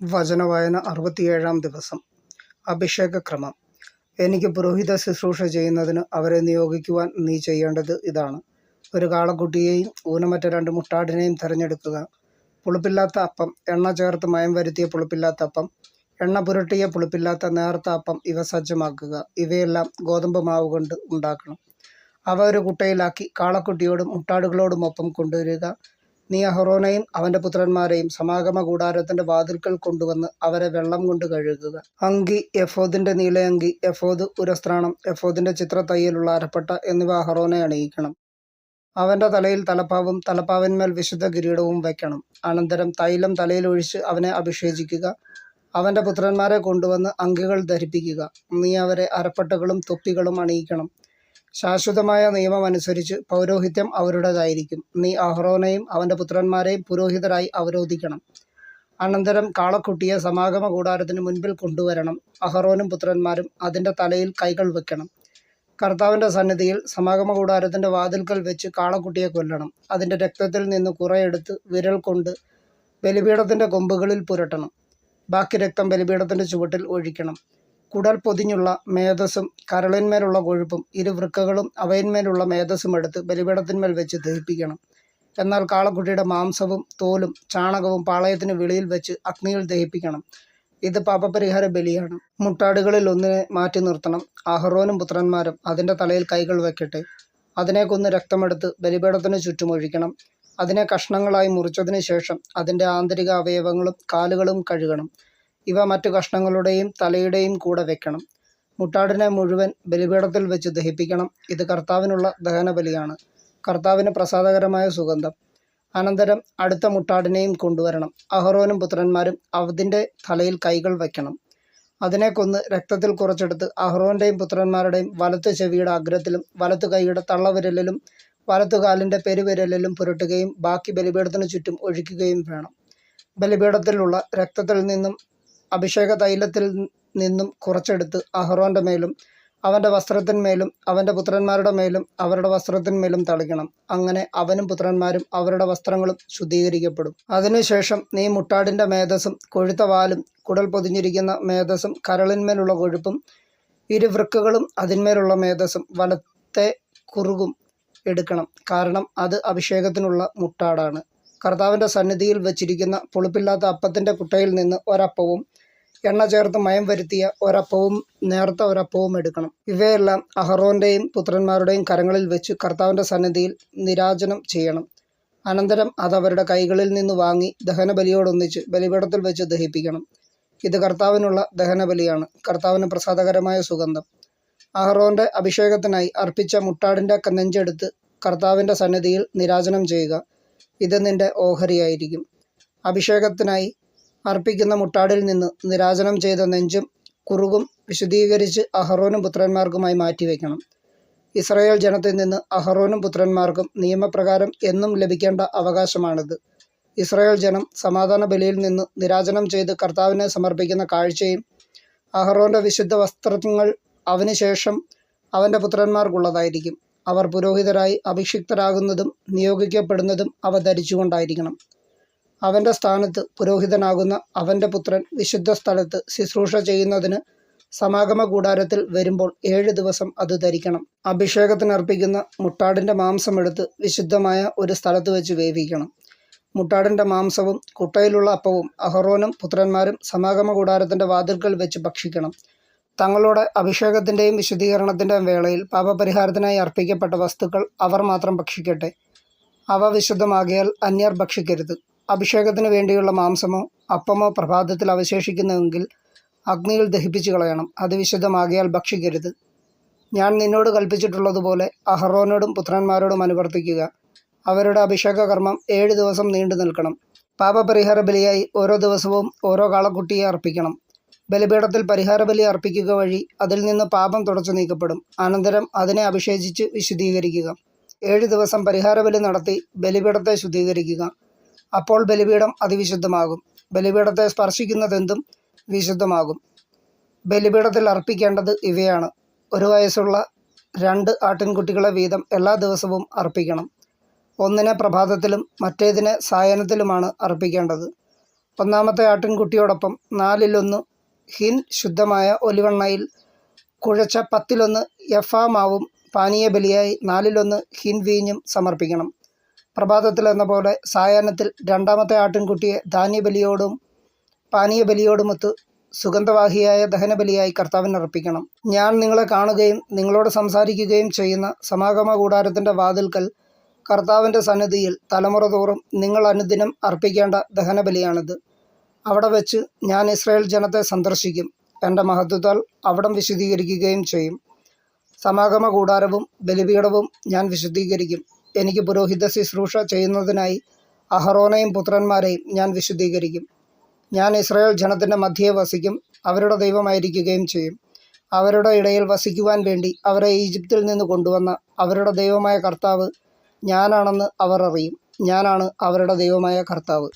വചനവായന അറുപത്തിയേഴാം ദിവസം. അഭിഷേകക്രമം. എനിക്ക് പുരോഹിത ശുശ്രൂഷ ചെയ്യുന്നതിന് അവരെ നിയോഗിക്കുവാൻ നീ ചെയ്യേണ്ടത് ഇതാണ്. ഒരു കാളക്കുട്ടിയെയും ഊനമറ്റ രണ്ട് മുട്ടാടിനെയും തിരഞ്ഞെടുക്കുക. പുളിപ്പില്ലാത്ത അപ്പം എണ്ണ ചേർത്ത് മയം വരുത്തിയ പുളിപ്പില്ലാത്ത അപ്പം എണ്ണ പുരട്ടിയ പുളിപ്പില്ലാത്ത നേർത്ത അപ്പം ഇവ സജ്ജമാക്കുക. ഇവയെല്ലാം ഗോതമ്പ് മാവ് കൊണ്ട് ഉണ്ടാക്കണം. അവ ഒരു കുട്ടയിലാക്കി കാളക്കുട്ടിയോടും മുട്ടാടുകളോടുമൊപ്പം കൊണ്ടുവരിക. നീ അഹ്റോനെയും അവന്റെ പുത്രന്മാരെയും സമാഗമ കൂടാരത്തിന്റെ വാതിൽക്കൽ കൊണ്ടുവന്ന് അവരെ വെള്ളം കൊണ്ട് കഴുകുക. അങ്കി എഫോദിന്റെ നീലയങ്കി എഫോദ് ഉരസ്ത്രാണം എഫോദിന്റെ ചിത്രത്തയ്യലുള്ള അരപ്പട്ട എന്നിവ അഹറോനെ അണിയിക്കണം. അവന്റെ തലയിൽ തലപ്പാവും തലപ്പാവിന്മേൽ വിശുദ്ധ കിരീടവും വയ്ക്കണം. അനന്തരം തൈലം തലയിൽ ഒഴിച്ച് അവനെ അഭിഷേചിക്കുക. അവന്റെ പുത്രന്മാരെ കൊണ്ടുവന്ന് അങ്കികൾ ധരിപ്പിക്കുക. നീ അവരെ അരപ്പട്ടകളും തൊപ്പികളും അണിയിക്കണം. ശാശ്വതമായ നിയമം അനുസരിച്ച് പൗരോഹിത്യം അവരുടേതായിരിക്കും. നീ അഹ്റോനെയും അവന്റെ പുത്രന്മാരെയും പുരോഹിതരായി അവരോധിക്കണം. അനന്തരം കാളക്കുട്ടിയെ സമാഗമ കൂടാരത്തിന് മുൻപിൽ കൊണ്ടുവരണം. അഹ്റോനും പുത്രന്മാരും അതിന്റെ തലയിൽ കൈകൾ വെക്കണം. കർത്താവിന്റെ സന്നിധിയിൽ സമാഗമ കൂടാരത്തിന്റെ വാതിൽക്കൽ വെച്ച് കാളക്കുട്ടിയെ കൊല്ലണം. അതിന്റെ രക്തത്തിൽ നിന്ന് കുറെയെടുത്ത് വിരൽ കൊണ്ട് ബലിപീഠത്തിന്റെ കൊമ്പുകളിൽ പുരട്ടണം. ബാക്കി രക്തം ബലിപീഠത്തിന്റെ ചുവട്ടിൽ ഒഴിക്കണം. കുടൽ പൊതിഞ്ഞുള്ള മേധസ്സും കരളിന്മേലുള്ള കൊഴുപ്പും ഇരു വൃക്കകളും അവയിന്മേലുള്ള മേധസ്സും എടുത്ത് ബലിപീഠത്തിന്മേൽ വെച്ച് ദഹിപ്പിക്കണം. എന്നാൽ കാളക്കുട്ടിയുടെ മാംസവും തോലും ചാണകവും പാളയത്തിന് വെളിയിൽ വെച്ച് അഗ്നിയിൽ ദഹിപ്പിക്കണം. ഇത് പാപപരിഹാര ബലിയാണ്. മുട്ടാടുകളിൽ ഒന്നിനെ മാറ്റി നിർത്തണം. അഹ്റോനും പുത്രന്മാരും അതിന്റെ തലയിൽ കൈകൾ വയ്ക്കട്ടെ അതിനെ കൊന്ന് രക്തമെടുത്ത് ബലിപീഠത്തിന് ചുറ്റും ഒഴിക്കണം. അതിനെ കഷ്ണങ്ങളായി മുറിച്ചതിന് ശേഷം അതിന്റെ ആന്തരിക അവയവങ്ങളും കാലുകളും കഴുകണം. ഇവ മറ്റു കഷ്ണങ്ങളുടെയും തലയുടെയും കൂടെ വെക്കണം. മുട്ടാടിനെ മുഴുവൻ ബലിപീഠത്തിൽ വെച്ച് ദഹിപ്പിക്കണം. ഇത് കർത്താവിനുള്ള ദഹനബലിയാണ്. കർത്താവിന് പ്രസാദകരമായ സുഗന്ധം. അനന്തരം അടുത്ത മുട്ടാടിനെയും കൊണ്ടുവരണം. അഹറോനും പുത്രന്മാരും അതിന്റെ തലയിൽ കൈകൾ വയ്ക്കണം അതിനെ കൊന്ന് രക്തത്തിൽ കുറച്ചെടുത്ത് അഹ്റോന്റെയും പുത്രന്മാരുടെയും വലത്ത് ചെവിയുടെ അഗ്രത്തിലും വലത്തു കൈയുടെ തള്ളവിരലിലും വലത്തു കാലിന്റെ പെരുവിരലിലും പുരട്ടുകയും ബാക്കി ബലിപീഠത്തിന് ചുറ്റും ഒഴിക്കുകയും വേണം. ബലിപീഠത്തിലുള്ള രക്തത്തിൽ നിന്നും അഭിഷേക തൈലത്തിൽ നിന്നും കുറച്ചെടുത്ത് അഹ്റോന്റെ മേലും അവന്റെ വസ്ത്രത്തിന്മേലും അവന്റെ പുത്രന്മാരുടെ മേലും അവരുടെ വസ്ത്രത്തിന്മേലും തളിക്കണം. അങ്ങനെ അവനും പുത്രന്മാരും അവരുടെ വസ്ത്രങ്ങളും ശുദ്ധീകരിക്കപ്പെടും. അതിനുശേഷം നീ മുട്ടാടിന്റെ മേധസ്സും കൊഴുത്ത വാലും കുടൽ പൊതിഞ്ഞിരിക്കുന്ന മേധസ്സും കരളിന്മേലുള്ള കൊഴുപ്പും ഇരുവൃക്കുകളും അതിന്മേലുള്ള മേധസ്സും വലത്തെ കുറുകും എടുക്കണം. കാരണം അത് അഭിഷേകത്തിനുള്ള മുട്ടാടാണ്. കർത്താവിന്റെ സന്നിധിയിൽ വച്ചിരിക്കുന്ന പുളിപ്പില്ലാത്ത അപ്പത്തിന്റെ കുട്ടയിൽ നിന്ന് ഒരപ്പവും എണ്ണ ചേർത്ത് മയം വരുത്തിയ ഒരപ്പവും നേർത്ത ഒരപ്പവും എടുക്കണം. ഇവയെല്ലാം അഹറോന്റെയും പുത്രന്മാരുടെയും കരങ്ങളിൽ വെച്ച് കർത്താവിന്റെ സന്നിധിയിൽ നിരാജനം ചെയ്യണം. അനന്തരം അത് അവരുടെ കൈകളിൽ നിന്ന് വാങ്ങി ദഹനബലിയോടൊന്നിച്ച് ബലിപീഠത്തിൽ വെച്ച് ദഹിപ്പിക്കണം. ഇത് കർത്താവിനുള്ള ദഹനബലിയാണ്. കർത്താവിന് പ്രസാദകരമായ സുഗന്ധം. അഹറോന്റെ അഭിഷേകത്തിനായി അർപ്പിച്ച മുട്ടാടിന്റെ നെഞ്ചെടുത്ത് കർത്താവിന്റെ സന്നിധിയിൽ നിരാജനം ചെയ്യുക. ഇത് നിന്റെ ഓഹരിയായിരിക്കും. അഭിഷേകത്തിനായി അർപ്പിക്കുന്ന മുട്ടാടിൽ നിന്ന് നിരാജനം ചെയ്ത നെഞ്ചും കുറുകും വിശദീകരിച്ച് അഹറോനും പുത്രന്മാർക്കുമായി മാറ്റിവെക്കണം ഇസ്രായേൽ ജനത്തിൽ നിന്ന് അഹറോനും പുത്രന്മാർക്കും നിയമപ്രകാരം എന്നും ലഭിക്കേണ്ട അവകാശമാണിത്. ഇസ്രായേൽ ജനം സമാധാന ബലിയിൽ നിന്ന് നിരാജനം ചെയ്ത് കർത്താവിനെ സമർപ്പിക്കുന്ന കാഴ്ചയും അഹറോന്റെ വിശുദ്ധ വസ്ത്രങ്ങൾ അവന് ശേഷം അവന്റെ പുത്രന്മാർക്കുള്ളതായിരിക്കും. അവർ പുരോഹിതരായി അഭിഷിക്തരാകുന്നതും നിയോഗിക്കപ്പെടുന്നതും അവ ധരിച്ചുകൊണ്ടായിരിക്കണം. അവന്റെ സ്ഥാനത്ത് പുരോഹിതനാകുന്ന അവന്റെ പുത്രൻ വിശുദ്ധ സ്ഥലത്ത് ശുശ്രൂഷ ചെയ്യുന്നതിന് സമാഗമ കൂടാരത്തിൽ വരുമ്പോൾ ഏഴ് ദിവസം അത് ധരിക്കണം. അഭിഷേകത്തിനർപ്പിക്കുന്ന മുട്ടാടിന്റെ മാംസമെടുത്ത് വിശുദ്ധമായ ഒരു സ്ഥലത്ത് വെച്ച് വേവിക്കണം. മുട്ടാടിന്റെ മാംസവും കുട്ടയിലുള്ള അപ്പവും അഹറോനും പുത്രന്മാരും സമാഗമ കൂടാരത്തിന്റെ വാതിൽക്കൽ വെച്ച് ഭക്ഷിക്കണം. തങ്ങളുടെ അഭിഷേകത്തിന്റെയും വിശുദ്ധീകരണത്തിന്റെയും വേളയിൽ പാപപരിഹാരത്തിനായി അർപ്പിക്കപ്പെട്ട വസ്തുക്കൾ അവർ മാത്രം ഭക്ഷിക്കട്ടെ. അവ വിശുദ്ധമാകിയാൽ അന്യർ ഭക്ഷിക്കരുത്. അഭിഷേകത്തിന് വേണ്ടിയുള്ള മാംസമോ അപ്പമോ പ്രഭാതത്തിൽ അവശേഷിക്കുന്നുവെങ്കിൽ അഗ്നിയിൽ ദഹിപ്പിച്ചു കളയണം. അത് വിശുദ്ധമാകിയാൽ ഭക്ഷിക്കരുത്. ഞാൻ നിന്നോട് കൽപ്പിച്ചിട്ടുള്ളതുപോലെ അഹറോനോടും പുത്രന്മാരോടും അനുവർത്തിക്കുക. അവരുടെ അഭിഷേക കർമ്മം ഏഴ് ദിവസം നീണ്ടു നിൽക്കണം പാപപരിഹാര ബലിയായി ഓരോ ദിവസവും ഓരോ കാളക്കുട്ടിയെ അർപ്പിക്കണം. ബലിപീഠത്തിൽ പരിഹാരബലി അർപ്പിക്കുക വഴി അതിൽ നിന്ന് പാപം തുടച്ചു നീക്കപ്പെടും. അനന്തരം അതിനെ അഭിഷേചിച്ച് വിശുദ്ധീകരിക്കുക. ഏഴ് ദിവസം പരിഹാരബലി നടത്തി ബലിപീഠത്തെ ശുദ്ധീകരിക്കുക. അപ്പോൾ ബലിപീഠം അതിവിശുദ്ധമാകും. ബലിപീഠത്തെ സ്പർശിക്കുന്നതെന്തും വിശുദ്ധമാകും. ബലിപീഠത്തിൽ അർപ്പിക്കേണ്ടത് ഇവയാണ്. ഒരു വയസ്സുള്ള രണ്ട് ആട്ടിൻകുട്ടികളെ വീതം എല്ലാ ദിവസവും അർപ്പിക്കണം. ഒന്നിനെ പ്രഭാതത്തിലും മറ്റേതിനെ സായനത്തിലുമാണ് അർപ്പിക്കേണ്ടത്. ഒന്നാമത്തെ ആട്ടിൻകുട്ടിയോടൊപ്പം നാലിലൊന്ന് ഹിൻ ശുദ്ധമായ ഒലിവെണ്ണയിൽ കുഴച്ച പത്തിലൊന്ന് എഫ മാവും പാനീയ ബലിയായി നാലിലൊന്ന് ഹിൻ വീഞ്ഞും സമർപ്പിക്കണം. പ്രഭാതത്തിൽ എന്ന പോലെ സായാഹ്നത്തിൽ രണ്ടാമത്തെ ആട്ടിൻകുട്ടിയെ ധാന്യബലിയോടും പാനീയ ബലിയോടുമൊത്ത് സുഗന്ധവാഹിയായ ദഹനബലിയായി കർത്താവിന് അർപ്പിക്കണം. ഞാൻ നിങ്ങളെ കാണുകയും നിങ്ങളോട് സംസാരിക്കുകയും ചെയ്യുന്ന സമാഗമ കൂടാരത്തിന്റെ വാതിൽക്കൽ കർത്താവിന്റെ സന്നിധിയിൽ തലമുറ തോറും നിങ്ങൾ അനുദിനം അർപ്പിക്കേണ്ട ദഹനബലിയാണിത്. അവിടെ വെച്ച് ഞാൻ ഇസ്രായേൽ ജനത്തെ സന്ദർശിക്കും. എന്റെ മഹത്വത്താൽ അവിടം വിശുദ്ധീകരിക്കുകയും ചെയ്യും. സമാഗമ കൂടാരവും ബലിപീഠവും ഞാൻ വിശുദ്ധീകരിക്കും എനിക്ക് പുരോഹിത ശുശ്രൂഷ ചെയ്യുന്നതിനായി അഹറോനെയും പുത്രന്മാരെയും ഞാൻ വിശുദ്ധീകരിക്കും ഞാൻ ഇസ്രായേൽ ജനത്തിന്റെ മധ്യയെ വസിക്കും. അവരുടെ ദൈവമായിരിക്കുകയും ചെയ്യും. അവരുടെ ഇടയിൽ വസിക്കുവാൻ വേണ്ടി അവരെ ഈജിപ്തിൽ നിന്ന് കൊണ്ടുവന്ന അവരുടെ ദൈവമായ കർത്താവ് ഞാനാണെന്ന് അവർ അറിയും. ഞാനാണ് അവരുടെ ദൈവമായ കർത്താവ്.